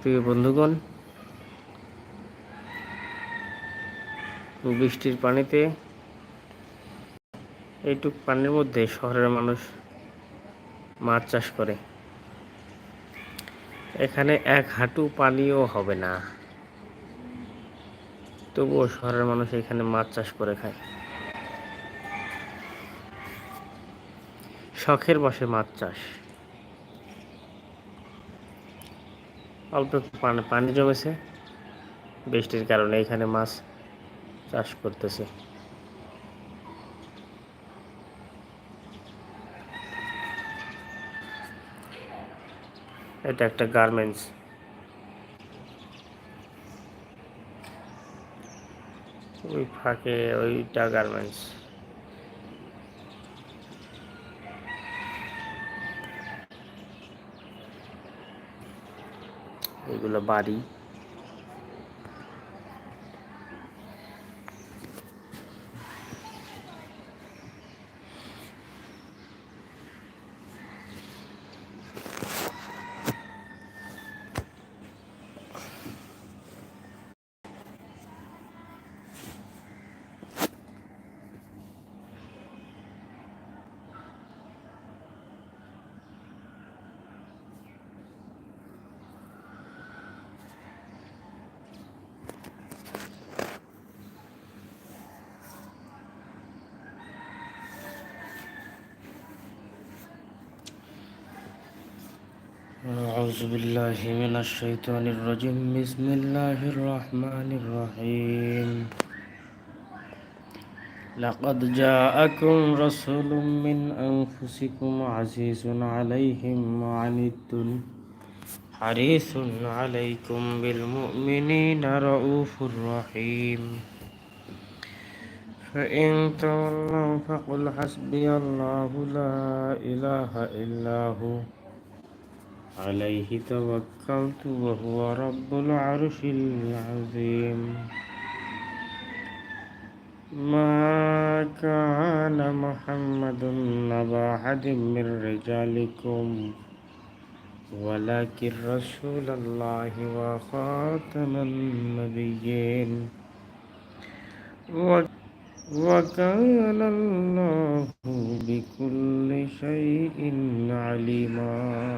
প্রিয় বন্ধুগণ, বৃষ্টির পানিতে এইটুক পানির মধ্যে শহরের মানুষ মাছ চাষ করে। এখানে এক হাঁটু পানিও হবে না। তবুও শহরের মানুষ এখানে মাছ চাষ করে খায়। শখের বসে মাছ চাষ। অল্প পানি পানি জমেছে। বৃষ্টির কারণে এখানে মাছ চাষ করতেছে। এটা একটা গার্মেন্টস। ওই ফাঁকে ওইটা গার্মেন্টস। এগুলো বাড়ি أعوذ بالله من الشيطان الرجيم بسم الله الرحمن الرحيم لقد جاءكم رسول من أنفسكم عزيز عليهم ما عنتم حريص عليكم بالمؤمنين رؤوف رحيم فإن تولوا فقل حسبي الله لا إله إلا هو عليه توكلت وهو رب العرش العظيم. ما كان محمد نبا أحد من رجالكم ولكن رسول الله وخاتم النبيين. وكان الله بكل شيء عليما.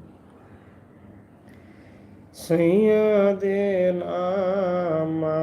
সৈয়দের আমা